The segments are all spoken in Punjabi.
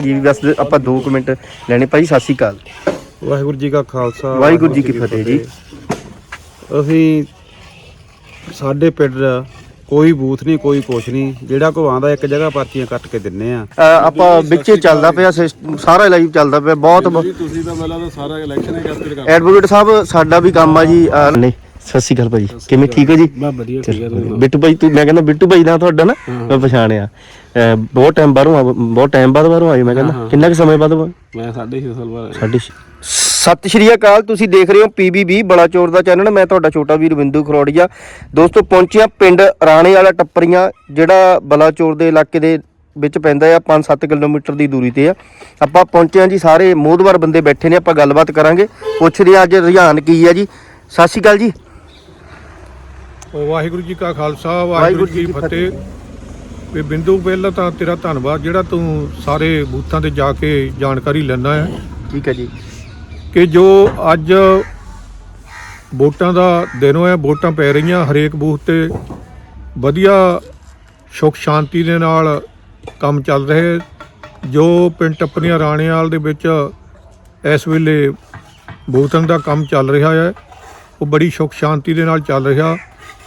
ਜੀ ਬਸ ਆਪਾਂ 2 ਮਿੰਟ ਲੈਣੇ। ਭਾਈ ਸਤਿ ਸ਼੍ਰੀ ਅਕਾਲ। ਵਾਹਿਗੁਰੂ ਜੀ ਕਾ ਖਾਲਸਾ ਵਾਹਿਗੁਰੂ ਜੀ ਕੀ ਫਤਿਹ ਜੀ। ਅਸੀਂ ਸਾਡੇ ਪਿੰਡ ਕੋਈ ਬੂਥ ਨਹੀਂ ਕੋਈ ਕੁਛ ਨਹੀਂ। ਜਿਹੜਾ ਕੋ ਆਂਦਾ ਇੱਕ ਜਗ੍ਹਾ ਪਰਚੀਆਂ ਕੱਟ ਕੇ ਦਿੰਨੇ ਆ। ਆਪਾਂ ਵਿੱਚੇ ਚੱਲਦਾ ਪਿਆ ਸਾਰਾ ਲਾਈਵ ਚੱਲਦਾ ਪਿਆ ਬਹੁਤ ਤੁਸੀਂ ਤਾਂ ਪਹਿਲਾਂ ਤਾਂ ਸਾਰਾ ਇਲੈਕਸ਼ਨ ਹੀ ਕਰਕੇ ਕਰ ਐਡਵੋਕੇਟ ਸਾਹਿਬ ਸਾਡਾ ਵੀ ਕੰਮ ਆ ਜੀ ਨਹੀਂ ਸਤਿ ਸ਼੍ਰੀ ਅਕਾਲ ਭਾਈ। ਕਿਵੇਂ ਠੀਕ ਹੋ ਜੀ? ਮੈਂ ਵਧੀਆ ਬਿੱਟੂ ਭਾਈ ਤੂੰ ਮੈਂ ਕਹਿੰਦਾ ਬਿੱਟੂ ਭਾਈ ਦਾ ਤੁਹਾਡਾ ਨਾ ਮੈਂ ਪਛਾਣਿਆ। ਬਹੁਤ ਟਾਈਮ ਬਾਅਦੋਂ ਆ- ਬਹੁਤ ਟਾਈਮ ਬਾਅਦ ਬਾਹਰੋਂ ਆਏ ਮੈਂ ਕਹਿੰਦਾ। ਕਿੰਨਾ ਕੁ ਸਮੇਂ ਬਾਅਦ ਮੈਂ 6.5 ਸਾਲ ਬਾਅਦ। ਸਾਢੇ ਛੇ। ਸਤਿ ਸ਼੍ਰੀ ਅਕਾਲ ਤੁਸੀਂ ਦੇਖ ਰਹੇ ਹੋ ਪੀਬੀਬੀ ਬੜਾ ਚੋਰ ਦਾ ਚੈਨਲ। ਮੈਂ ਤੁਹਾਡਾ ਛੋਟਾ ਵੀਰ ਬਿੰਦੂ ਖਰੋੜੀਆ। ਦੋਸਤੋ ਪਹੁੰਚਿਆ ਪਿੰਡ ਰਾਣੇ ਵਾਲਾ ਟੱਪਰੀਆਂ ਜਿਹੜਾ ਬਲਾਚੌਰ ਦੇ ਇਲਾਕੇ ਦੇ ਵਿੱਚ ਪੈਂਦਾ ਆ 5-7 ਕਿਲੋਮੀਟਰ ਦੀ ਦੂਰੀ ਤੇ ਆ। ਆਪਾਂ ਪਹੁੰਚੇ ਆ ਜੀ ਸਾਰੇ ਮੋਹਦਵਾਰ ਬੰਦੇ ਬੈਠੇ ਨੇ ਆਪਾਂ ਗੱਲਬਾਤ ਕਰਾਂਗੇ। ਪੁੱਛਦੇ ਆ ਅੱਜ ਰੁਝਾਨ ਕੀ ਆ ਜੀ। ਸਤਿ ਸ਼੍ਰੀ ਅਕਾਲ ਜੀ। ਵਾਹਿਗੁਰੂ ਜੀ ਕਾ ਖਾਲਸਾ ਵਾਹਿਗੁਰੂ ਜੀ ਕੀ ਫਤਿਹ। ਵੀ ਬਿੰਦੂ ਪਹਿਲਾਂ ਤਾਂ ਤੇਰਾ ਧੰਨਵਾਦ ਜਿਹੜਾ ਤੂੰ ਸਾਰੇ ਬੂਥਾਂ ਤੇ ਜਾ ਕੇ ਜਾਣਕਾਰੀ ਲੈਣਾ ਹੈ। ਠੀਕ ਹੈ ਜੀ। ਕਿ ਜੋ ਅੱਜ ਵੋਟਾਂ ਦਾ ਦਿਨ ਹੋਇਆ ਵੋਟਾਂ ਪੈ ਰਹੀਆਂ ਹਰੇਕ ਬੂਥ ਤੇ। ਵਧੀਆ ਸੁਖ ਸ਼ਾਂਤੀ ਦੇ ਨਾਲ ਕੰਮ ਚੱਲ ਰਹੇ ਜੋ ਪਿੰਡ ਟੱਪਰੀਆਂ ਰਾਣੇਵਾਲ ਦੇ ਵਿੱਚ ਇਸ ਵੇਲੇ ਵੋਟਾਂ ਦਾ ਕੰਮ ਚੱਲ ਰਿਹਾ ਹੈ ਉਹ ਬੜੀ ਸੁਖ ਸ਼ਾਂਤੀ ਦੇ ਨਾਲ ਚੱਲ ਰਿਹਾ।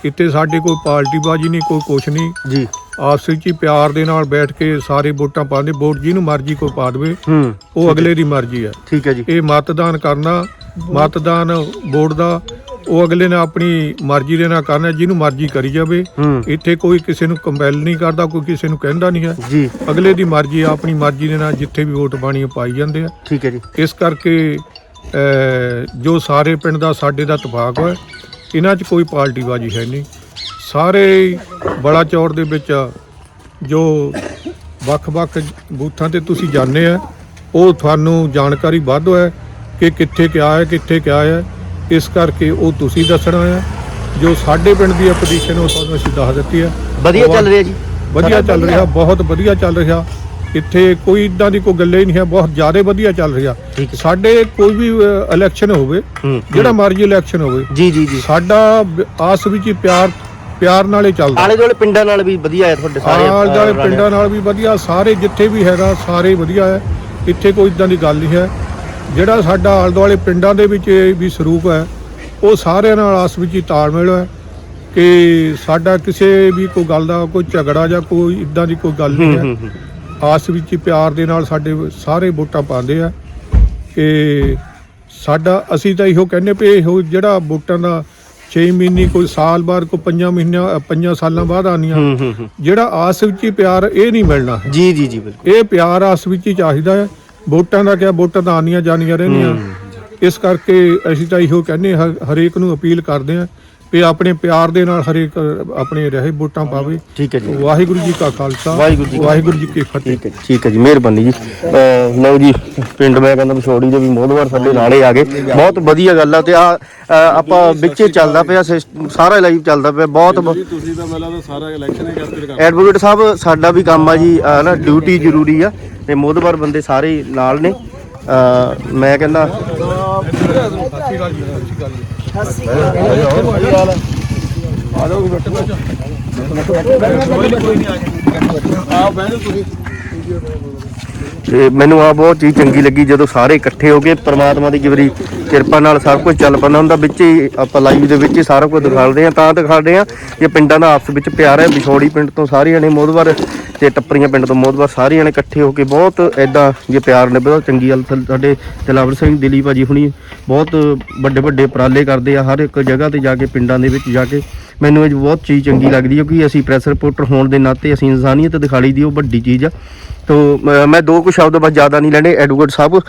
ਇੱਥੇ ਸਾਡੇ ਕੋਈ ਪਾਰਟੀਬਾਜ਼ੀ ਨਹੀਂ ਕੋਈ ਕੁਛ ਨਹੀਂ। ਜੀ। ਆਪਸ ਵਿੱਚ ਹੀ ਪਿਆਰ ਦੇ ਨਾਲ ਬੈਠ ਕੇ ਸਾਰੇ ਵੋਟਾਂ ਪਾਉਂਦੇ ਵੋਟ ਜਿਹਨੂੰ ਮਰਜ਼ੀ ਕੋਈ ਪਾ ਦੇਵੇ ਹੂੰ ਉਹ ਅਗਲੇ ਦੀ ਮਰਜ਼ੀ ਹੈ। ਠੀਕ ਹੈ ਜੀ। ਇਹ ਮਤਦਾਨ ਕਰਨਾ ਮਤਦਾਨ ਵੋਟ ਦਾ ਉਹ ਅਗਲੇ ਨੇ ਆਪਣੀ ਮਰਜ਼ੀ ਦੇ ਨਾਲ ਕਰਨਾ ਜਿਹਨੂੰ ਮਰਜ਼ੀ ਕਰੀ ਜਾਵੇ। ਇੱਥੇ ਕੋਈ ਕਿਸੇ ਨੂੰ ਕੰਪੈਲ ਨਹੀਂ ਕਰਦਾ ਕੋਈ ਕਿਸੇ ਨੂੰ ਕਹਿੰਦਾ ਨਹੀਂ ਹੈ। ਜੀ। ਅਗਲੇ ਦੀ ਮਰਜ਼ੀ ਆ, ਆਪਣੀ ਮਰਜ਼ੀ ਦੇ ਨਾਲ ਜਿੱਥੇ ਵੀ ਵੋਟ ਪਾਣੀ ਪਾਈ ਜਾਂਦੇ ਆ। ਠੀਕ ਹੈ ਜੀ। ਇਸ ਕਰਕੇ ਜੋ ਸਾਰੇ ਪਿੰਡ ਦਾ ਸਾਡੇ ਦਾ ਇਤਫਾਕ ਹੈ ਇਹਨਾਂ 'ਚ ਕੋਈ ਪਾਰਟੀਬਾਜ਼ੀ ਹੈ ਨਹੀਂ। ਸਾਰੇ ਬੜਾ ਚੌੜ ਦੇ ਵਿੱਚ ਜੋ ਵੱਖ-ਵੱਖ ਬੂਥਾਂ ਤੇ ਤੁਸੀਂ ਜਾਣਦੇ ਆ ਉਹ ਤੁਹਾਨੂੰ ਜਾਣਕਾਰੀ ਵੱਧ ਹੈ ਕਿ ਕਿੱਥੇ ਕਿਆ ਹੈ ਕਿੱਥੇ ਕਿਆ ਹੈ। ਇਸ ਕਰਕੇ ਉਹ ਤੁਸੀਂ ਦੱਸਣਾ ਹੈ ਜੋ ਸਾਡੇ ਪਿੰਡ ਦੀ ਪੋਜੀਸ਼ਨ ਉਹ ਤੁਹਾਨੂੰ ਅਸੀਂ ਦੱਸ ਦਿੱਤੀ ਹੈ ਵਧੀਆ ਚੱਲ ਰਿਹਾ ਜੀ। ਵਧੀਆ ਚੱਲ ਰਿਹਾ ਬਹੁਤ ਵਧੀਆ ਚੱਲ ਰਿਹਾ। ਇੱਥੇ ਕੋਈ ਇਦਾਂ ਦੀ ਕੋਈ ਗੱਲੇ ਨਹੀਂ ਹੈ ਬਹੁਤ ਜ਼ਿਆਦਾ ਵਧੀਆ ਚੱਲ ਰਿਹਾ। ਹੈ। ਸਾਡੇ ਕੋਈ ਵੀ ਇਲੈਕਸ਼ਨ ਹੋਵੇ ਹੂੰ ਜਿਹੜਾ ਮਰਜ਼ੀ ਇਲੈਕਸ਼ਨ ਹੋਵੇ ਜੀ ਜੀ ਜੀ। ਸਾਡਾ ਆਸ ਵਿੱਚ ਹੀ ਪਿਆਰ ਪਿਆਰ ਨਾਲ ਹੀ ਚੱਲਦਾ। ਆਲੇ ਦੁਆਲੇ ਪਿੰਡਾਂ ਨਾਲ ਵੀ ਵਧੀਆ ਹੈ ਤੁਹਾਡੇ ਸਾਰੇ ਆਲ ਦੁਆਲੇ ਪਿੰਡਾਂ ਨਾਲ। ਵੀ ਵਧੀਆ ਸਾਰੇ ਜਿੱਥੇ ਵੀ ਹੈਗਾ ਸਾਰੇ ਵਧੀਆ ਹੈ। ਇੱਥੇ ਕੋਈ ਇਦਾਂ ਦੀ ਗੱਲ ਨਹੀਂ ਹੈ। ਜਿਹੜਾ ਸਾਡਾ ਆਲ ਦੁਆਲੇ ਪਿੰਡਾਂ ਦੇ ਵਿੱਚ ਇਹ ਵੀ ਸਰੂਪ ਹੈ ਉਹ ਸਾਰਿਆਂ ਨਾਲ ਆਸ ਵਿੱਚ ਹੀ ਤਾਲਮੇਲ ਹੈ ਕਿ ਸਾਡਾ ਕਿਸੇ ਵੀ ਕੋਈ ਗੱਲ ਦਾ ਕੋਈ ਝਗੜਾ ਜਾਂ ਕੋਈ ਇਦਾਂ ਦੀ ਕੋਈ ਗੱਲ ਨਹੀਂ ਹੂੰ। ਆਸ ਵਿੱਚ ਹੀ ਪਿਆਰ ਦੇ ਨਾਲ ਸਾਡੇ ਸਾਰੇ ਵੋਟਾਂ ਪਾਉਂਦੇ ਆ। ਕਿ ਸਾਡਾ ਅਸੀਂ ਤਾਂ ਇਹੋ ਕਹਿੰਦੇ ਪਏ ਇਹੋ ਜਿਹੜਾ ਵੋਟਾਂ ਦਾ 6 ਮਹੀਨੇ ਕੋਈ ਸਾਲ ਬਾਅਦ ਕੋਈ 5 ਮਹੀਨਿਆਂ ਅ, ਪੰਜਾਂ ਸਾਲਾਂ ਬਾਅਦ ਆਨੀਆਂ ਹੂੰ ਹੂੰ ਹੂੰ। ਜਿਹੜਾ ਆਸ ਵਿੱਚ ਹੀ ਪਿਆਰ ਇਹ ਨਹੀਂ ਮਿਲਣਾ। ਜੀ ਜੀ ਜੀ ਬਿਲਕੁਲ। ਇਹ ਪਿਆਰ ਆਸ ਵਿੱਚ ਹੀ ਚਾਹੀਦਾ ਹੈ। ਵੋਟਾਂ ਦਾ ਕਿਆ ਵੋਟਾਂ ਤਾਂ ਆਨੀਆਂ ਜਾਣੀਆਂ ਰਹਿੰਦੀਆਂ ਇਸ ਕਰਕੇ ਅਸੀਂ ਤਾਂ ਇਹੋ ਕਹਿੰਦੇ ਹਾਂ, ਹਰੇਕ ਨੂੰ ਅਪੀਲ ਕਰਦੇ ਹਾਂ ਵੀ ਆਪਣੇ ਪਿਆਰ ਦੇ ਨਾਲ ਹਰੇਕ ਆਪਣੇ ਰਹੇ ਵੋਟਾਂ ਪਾਵੇ। ਠੀਕ ਹੈ ਜੀ। ਵਾਹਿਗੁਰੂ ਜੀ ਕਾ ਖਾਲਸਾ ਵਾਹਿਗੁਰੂ ਜੀ ਕੀ ਵਾਹਿਗੁਰੂ ਜੀ ਕੀ ਫਤਿਹ। ਠੀਕ ਹੈ ਠੀਕ ਹੈ ਜੀ ਮਿਹਰਬਾਨੀ ਜੀ। ਲਓ ਜੀ ਪਿੰਡ ਮੈਂ ਕਹਿੰਦਾ ਵਿਛੋੜੀ ਦੇ ਵੀ ਮੋਹਦਵਾਰ ਸਾਡੇ ਨਾਲੇ ਆ ਗਏ। ਬਹੁਤ ਵਧੀਆ ਗੱਲ ਆ ਤੇ ਆ ਆਪਾਂ ਵਿੱਚੇ ਚੱਲਦਾ ਪਿਆ ਸਿਸਟਮ ਸਾਰਾ ਲਾਈਵ ਚੱਲਦਾ ਪਿਆ ਬਹੁਤ ਬ- ਤੁਸੀਂ ਤਾਂ ਪਹਿਲਾਂ ਤਾਂ ਸਾਰਾ ਇਲੈਕਸ਼ਨ ਹੀ ਕਰਕੇ ਕਰ ਐਡਵੋਕੇਟ ਸਾਹਿਬ ਸਾਡਾ ਵੀ ਕੰਮ ਆ ਜੀ ਨਾ ਡਿਊਟੀ ਜ਼ਰੂਰੀ ਆ ਤੇ ਮੋਹਦਵਾਰ ਬੰਦੇ ਸਾਰੇ ਨਾਲ ਨੇ। ਮੈਂ ਕਹਿੰਦਾ ਤੇ ਮੈਨੂੰ ਆ ਬਹੁਤ ਚੀਜ਼ ਚੰਗੀ ਲੱਗੀ, ਜਦੋਂ ਸਾਰੇ ਇਕੱਠੇ ਹੋ ਕੇ ਪ੍ਰਮਾਤਮਾ ਦੀ ਜਿਵਰੀ ਕਿਰਪਾ ਨਾਲ ਸਭ ਕੁਝ ਚੱਲ ਪੈਂਦਾ ਹੁੰਦਾ, ਵਿੱਚ ਹੀ ਆਪਾਂ ਲਾਈਵ ਦੇ ਵਿੱਚ ਹੀ ਸਾਰਾ ਕੁਝ ਦਿਖਾਉਂਦੇ ਆ ਤਾਂ ਦਿਖਾਉਂਦੇ ਆ ਕਿ ਪਿੰਡਾਂ ਦਾ ਆਪਸ ਵਿੱਚ ਪਿਆਰ ਹੈ। ਵਿਛੋੜੀ ਪਿੰਡ ਤੋਂ ਸਾਰਿਆਂ ਨੇ ਮੋਦਵਾਰ ਤੇ ਟੱਪਰੀਆਂ ਪਿੰਡ ਤੋਂ ਮੋਦਵਾਰ ਸਾਰੀਆਂ ਨੇ ਇਕੱਠੇ ਹੋ ਕੇ ਬਹੁਤ ਐਦਾਂ ਜੇ ਪਿਆਰ ਨੇ ਬਹੁਤ ਚੰਗੀ ਗੱਲ ਥ- ਸਾਡੇ ਦਿਲਾਵਰ ਸਿੰਘ ਦਿਲੀ ਭਾਜੀ ਹੁਣੀ ਬਹੁਤ ਵੱਡੇ ਵੱਡੇ ਉਪਰਾਲੇ ਕਰਦੇ ਆ, ਹਰ ਇੱਕ ਜਗ੍ਹਾ ਤੇ ਜਾ ਕੇ ਪਿੰਡਾਂ ਦੇ ਵਿੱਚ ਜਾ ਕੇ। ਮੈਨੂੰ ਇਹ ਬਹੁਤ ਚੀਜ਼ ਚੰਗੀ ਲੱਗਦੀ ਹੈ ਕਿ ਅਸੀਂ ਪ੍ਰੈਸ ਰਿਪੋਰਟਰ ਹੋਣ ਦੇ ਨਾਤੇ ਅਸੀਂ ਇਨਸਾਨੀਅਤ ਦਿਖਾਲੀ ਦੀ ਉਹ ਵੱਡੀ ਚੀਜ਼ ਆ। ਤੋ ਮੈਂ ਦੋ ਕੁ ਸ਼ਬਦ ਬਸ ਜ਼ਿਆਦਾ ਨਹੀਂ ਲੈਣੇ, ਐਡਵੋਕੇਟ ਸਾਹਿਬ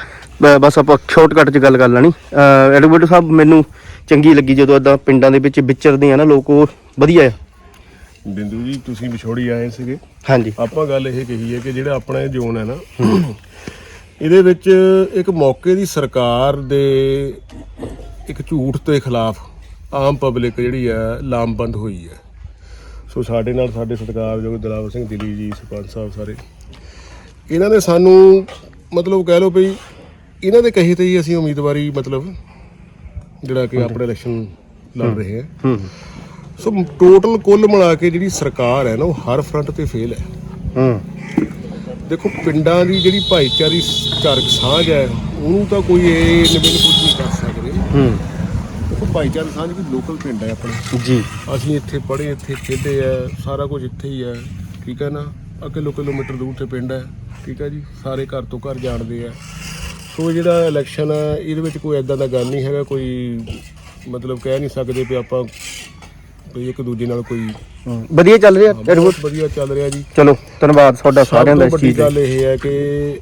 ਬਸ ਆਪਾਂ ਸ਼ਾਰਟਕਟ 'ਚ ਗੱਲ ਕਰ ਲੈਣੀ। ਐਡਵੋਕੇਟ ਸਾਹਿਬ, ਮੈਨੂੰ ਚੰਗੀ ਲੱਗੀ ਜਦੋਂ ਇਦਾਂ ਪਿੰਡਾਂ ਦੇ ਵਿੱਚ ਵਿਚਰਦੇ ਆ ਨਾ, ਲੋਕ ਉਹ ਵਧੀਆ ਆ। ਬਿੰਦੂ ਜੀ ਤੁਸੀਂ ਵਿਛੋੜੀ ਆਏ ਸੀਗੇ। ਹਾਂਜੀ। ਆਪਾਂ ਗੱਲ ਇਹ ਕਹੀ ਹੈ ਕਿ ਜਿਹੜਾ ਆਪਣਾ ਇਹ ਜ਼ੋਨ ਹੈ ਨਾ ਇਹਦੇ ਵਿੱਚ ਇੱਕ ਮੌਕੇ ਦੀ ਸਰਕਾਰ ਦੇ ਇੱਕ ਝੂਠ ਦੇ ਖਿਲਾਫ ਆਮ ਪਬਲਿਕ ਜਿਹੜੀ ਹੈ ਲਾਮਬੰਦ ਹੋਈ ਹੈ। ਸੋ ਸਾਡੇ ਨਾਲ ਸਾਡੇ ਸਤਿਕਾਰਯੋਗ ਦਿਲਾਵਰ ਸਿੰਘ ਦਿੱਲੀ ਜੀ ਸਰਪੰਚ ਸਾਹਿਬ ਸਾਰੇ। ਇਹਨਾਂ ਨੇ ਸਾਨੂੰ ਮਤਲਬ ਕਹਿ ਲਓ ਵੀ ਇਹਨਾਂ ਦੇ ਕਹੇ ਤੇ ਹੀ ਅਸੀਂ ਉਮੀਦਵਾਰੀ ਮਤਲਬ ਜਿਹੜਾ ਕਿ ਆਪਣੇ ਇਲੈਕਸ਼ਨ ਲੜ ਰਹੇ ਹਾਂ ਹੂੰ। ਸੋ ਟੋਟਲ ਕੁੱਲ ਮਿਲਾ ਕੇ ਜਿਹੜੀ ਸਰਕਾਰ ਹੈ ਨਾ ਉਹ ਹਰ ਫਰੰਟ ਤੇ ਫੇਲ ਹੈ। ਹੂੰ। ਦੇਖੋ ਪਿੰਡਾਂ ਦੀ ਜਿਹੜੀ ਭਾਈਚਾਰੀ ਚਾਰਕ ਸਾਂਝ ਹੈ ਉਹਨੂੰ ਤਾਂ ਕੋਈ ਇਹ ਨਿਬੇਨ ਕੁਝ ਨਹੀਂ ਕਰ ਸਕਦੇ। ਹੂੰ। ਦੇਖੋ ਭਾਈਚਾਰਕ ਸਾਂਝ ਵੀ ਲੋਕਲ ਪਿੰਡ ਹੈ ਆਪਣੇ। ਜੀ। ਅਸੀਂ ਇੱਥੇ ਪੜ੍ਹੇ ਇੱਥੇ ਖੇਡੇ ਆ ਸਾਰਾ ਕੁਝ ਇੱਥੇ ਹੀ ਹੈ ਠੀਕ ਹੈ ਨਾ? ਕਿਲੋ ਕਿਲੋਮੀਟਰ ਦੂਰ ਤੇ ਪਿੰਡ ਹੈ ਠੀਕ ਹੈ ਜੀ? ਸਾਰੇ ਘਰ ਤੋਂ ਘਰ ਜਾਣਦੇ ਆ ਸੋ ਜਿਹੜਾ ਇਲੈਕਸ਼ਨ ਹੈ ਇਹਦੇ ਵਿੱਚ ਕੋਈ ਐਦਾਂ ਦਾ ਗੱਲ ਨਹੀਂ ਹੈਗਾ ਕੋਈ ਮਤਲਬ ਕਹਿ ਨਹੀਂ ਸਕਦੇ ਵੀ ਆਪਾਂ ਵੀ ਇੱਕ ਦੂਜੇ ਨਾਲ ਕੋਈ ਹੂੰ। ਵਧੀਆ ਚੱਲ ਰਿਹਾ ਬਹੁਤ ਵਧੀਆ ਚੱਲ ਰਿਹਾ ਜੀ। ਚਲੋ ਧੰਨਵਾਦ ਤੁਹਾਡਾ ਸਾਰਿਆਂ ਦਾ ਤੋਂ ਇਸ ਵੱਡੀ ਚੀਜ਼ ਲਈ ਗੱਲ ਇਹ ਹੈ ਕਿ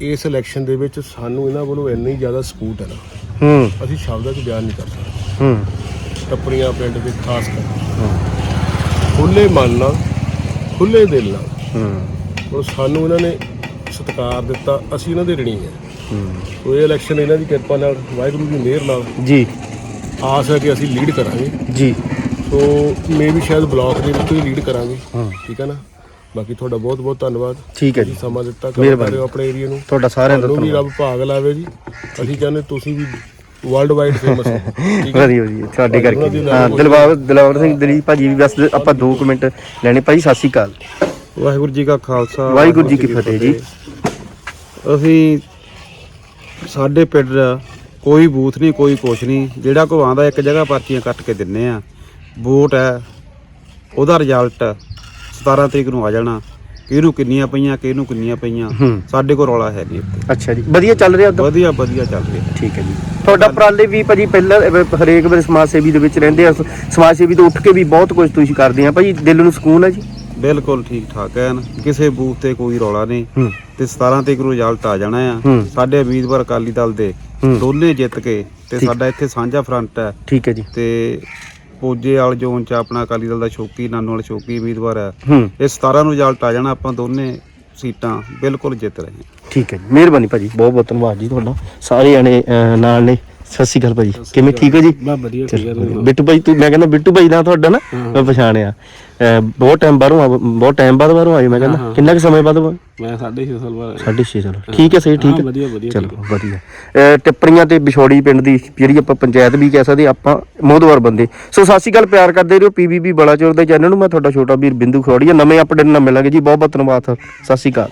ਇਸ ਇਲੈਕਸ਼ਨ ਦੇ ਵਿੱਚ ਸਾਨੂੰ ਇਹਨਾਂ ਵੱਲੋਂ ਇੰਨੀ ਜ਼ਿਆਦਾ ਸਪੋਰਟ ਹੈ ਨਾ। ਹੂੰ। ਅਸੀਂ ਸ਼ਬਦਾਂ 'ਚ ਬਿਆਨ ਨਹੀਂ ਕਰ ਸਕਦੇ। ਹੂੰ। ਟੱਪਰੀਆਂ ਪਿੰਡ ਵਿੱਚ ਖਾਸ ਕਰ। ਖੁੱਲੇ ਮਨ ਨਾਲ ਖੁੱਲੇ ਦਿਲ ਨਾਲ ਹੂੰ। ਔਰ ਸਾਨੂੰ ਇਹਨਾਂ ਨੇ ਸਤਿਕਾਰ ਦਿੱਤਾ ਅਸੀਂ ਇਹਨਾਂ ਦੇ ਰਣੀ ਹੈ। ਹੂੰ। ਸੋ ਇਹ ਇਲੈਕਸ਼ਨ ਇਹਨਾਂ ਦੀ ਕਿਰਪਾ ਨਾਲ ਵਾਹਿਗੁਰੂ ਦੀ ਮਿਹਰ ਨਾਲ ਜੀ। ਆਸ ਹੈ ਕਿ ਅਸੀਂ ਲੀਡ ਕਰਾਂਗੇ। ਜੀ। ਸੋ ਮੇ ਵੀ ਸ਼ਾਇਦ ਬਲਾਕ ਦੇ ਵਿੱਚ ਹੀ ਲੀਡ ਕਰਾਂਗੇ। ਹਾਂ। ਠੀਕ ਹੈ ਨਾ? ਬਾਕੀ ਤੁਹਾਡਾ ਬਹੁਤ ਬਹੁਤ ਧੰਨਵਾਦ। ਠੀਕ ਹੈ ਜੀ। ਸਮਾਂ ਦਿੱਤਾ ਕੰਮ ਮਿਹਰਬਾਨੀ। ਕਰ ਰਹੇ ਹੋ ਆਪਣੇ ਏਰੀਆ ਨੂੰ। ਤੁਹਾਡਾ ਸਾਰਿਆਂ ਦਾ ਤੁਹਾਨੂੰ ਵੀ ਧੰਨਵਾਦ। ਰੱਬ ਭਾਗ ਲਾਵੇ ਜੀ। ਅਸੀਂ ਚਾਹੁੰਦੇ ਤੁਸੀਂ ਵੀ ਵਰਲਡ ਵਾਈਡ ਫੇਮਸ ਹੋ। ਠੀਕ ਹੈ ਵਧੀਆ ਜੀ ਤੁਹਾਡੇ ਕਰਕੇ। ਹਾਂ ਦਿਲਬਾਗ ਦਿਲਬਾਗ ਸਿੰਘ ਦਲੀਪ ਭਾਜੀ ਵੀ ਬਸ ਆਪਾਂ 2 ਮਿੰਟ ਲੈਣੇ। ਭਾਈ ਸਤਿ ਸ਼੍ਰੀ ਅਕਾਲ। ਵਾਹਿਗੁਰੂ ਜੀ ਕਾ ਖਾਲਸਾ ਵਾਹਿਗੁਰੂ ਜੀ ਕੀ ਫਤਿਹ ਜੀ। ਅਸੀਂ ਸਾਡੇ ਪਿੰਡ ਕੋਈ ਬੂਥ ਨਹੀਂ ਕੋਈ ਕੁਛ ਨਹੀਂ। ਜਿਹੜਾ ਕੋ ਆਂਦਾ ਇੱਕ ਜਗ੍ਹਾ ਪਰਚੀਆਂ ਕੱਟ ਕੇ ਦਿੰਨੇ ਆ। ਵੋਟ ਹੈ ਉਹਦਾ ਰਿਜ਼ਲਟ 17 ਤਰੀਕ ਨੂੰ ਆ ਜਾਣਾ। ਕਿਹਨੂੰ ਕਿੰਨੀਆਂ ਪਈਆਂ ਕਿਹਨੂੰ ਕਿੰਨੀਆਂ ਪਈਆਂ। ਸਾਡੇ ਕੋਲ ਰੌਲਾ ਹੈ ਨਹੀਂ ਇੱਥੇ। ਅੱਛਾ ਜੀ। ਵਧੀਆ ਚੱਲ ਰਿਹਾ ਉਦੋਂ ਵਧੀਆ ਵਧੀਆ ਚੱਲ ਰਿਹਾ। ਠੀਕ ਹੈ ਜੀ। ਤੁਹਾਡਾ ਉਪਰਾਲੇ ਵੀ ਭਾਜੀ ਪਹਿਲਾਂ ਹਰੇਕ ਵਾਰ ਸਮਾਜ ਸੇਵੀ ਦੇ ਵਿੱਚ ਰਹਿੰਦੇ ਆ। ਸਮਾਜ ਸੇਵੀ ਤੋਂ ਉੱਠ ਕੇ ਵੀ ਬਹੁਤ ਕੁਝ ਤੁਸੀਂ ਕਰਦੇ ਆ। ਭਾਜੀ ਦਿਲ ਨੂੰ ਸਕੂਨ ਹੈ ਜੀ? ਬਿਲਕੁਲ ਠੀਕ ਠਾਕ ਹੈ ਕਿਸੇ ਬੂਥ ਤੇ ਕੋਈ ਰੌਲਾ ਨਹੀਂ। ਤੇ 17 ਤਰੀਕ ਨੂੰ ਰਿਜ਼ਲਟ ਆ ਜਾਣਾ ਆ। ਸਾਡੇ ਉਮੀਦਵਾਰ ਅਕਾਲੀ ਦਲ ਦੇ। ਦੋਨੇ ਜਿੱਤ ਕੇ ਤੇ। ਸਾਡਾ ਇੱਥੇ ਸਾਂਝਾ ਫਰੰਟ ਹੈ। ਠੀਕ ਹੈ ਜੀ। ਤੇ ਪੋਜੇ ਵਾਲ ਜ਼ੋਨ ਚ ਆਪਣਾ ਅਕਾਲੀ ਦਲ ਦਾ ਸ਼ੌਕੀ ਨਾਨੂ ਵਾਲਾ ਸ਼ੌਕੀ ਉਮੀਦਵਾਰ ਹੈ। ਹੂੰ। ਇਹ 17 ਨੂੰ ਰਿਜ਼ਲਟ ਆ ਜਾਣਾ ਆਪਾਂ ਦੋਨੇ ਸੀਟਾਂ ਬਿਲਕੁਲ ਜਿੱਤ ਰਹੇ ਹਾਂ। ਠੀਕ ਹੈ ਜੀ। ਮਿਹਰਬਾਨੀ ਭਾਜੀ ਬਹੁਤ ਬਹੁਤ ਧੰਨਵਾਦ ਜੀ ਤੁਹਾਡਾ। ਸਾਰੇ ਜਣੇ ਅਹ, ਨਾਲ ਨੇ। ਸਤਿ ਸ਼੍ਰੀ ਅਕਾਲ ਭਾਜੀ। ਕਿਵੇਂ ਠੀਕ ਹੋ ਜੀ? ਬਾ ਵਧੀਆ ਚਲੋ, ਬਿੱਟੂ ਭਾਈ ਤੂੰ ਮੈਂ ਕਹਿੰਦਾ ਬਿੱਟੂ ਭਾਈ ਦਾ ਤੁਹਾਡਾ ਨਾ ਮੈਂ ਪਛਾਣਿਆ। ਬਹੁਤ ਟਾਈਮ ਬਾਅਦੋਂ ਆ- ਬਹੁਤ ਟਾਈਮ ਬਾਅਦ ਬਾਹਰੋਂ ਆਏ ਮੈਂ ਕਹਿੰਦਾ। ਕਿੰਨਾ ਕੁ ਸਮੇਂ ਬਾਅਦ ਮੈਂ 6.5 ਸਾਲ ਬਾਅਦ ਸਾਢੇ ਛੇ ਚਲੋ ਠੀਕ ਹੈ ਸਹੀ ਠੀਕ ਹਾਂ, ਹੈ ਵਧੀਆ, ਵਧੀਆ, ਚਲੋ ਵਧੀਆ। ਅਹ, ਟਿੱਪਰੀਆਂ ਤੇ ਵਿਛੋੜੀ ਪਿੰਡ ਦੀ ਜਿਹੜੀ ਆਪਾਂ ਪੰਚਾਇਤ ਵੀ ਕਹਿ ਸਕਦੇ ਆਪਾਂ ਮੋਦਵਾਰ ਬੰਦੇ। ਸੋ ਸਤਿ ਸ਼੍ਰੀ ਅਕਾਲ ਪਿਆਰ ਕਰਦੇ ਰਹੋ ਪੀਬੀਬੀ ਬਲਾਚੌਰ ਦੇ ਚੈਨਲ ਨੂੰ। ਮੈਂ ਤੁਹਾਡਾ ਛੋਟਾ ਵੀਰ ਬਿੰਦੂ ਖਰੋੜੀਆ। ਨਵੇਂ ਅਪਡੇਟ ਨਾਲ ਮਿਲਾਂਗੇ ਜੀ। ਬਹੁਤ ਬਹੁਤ ਧੰਨਵਾਦ। ਸਤਿ ਸ਼੍ਰੀ ਅਕਾਲ।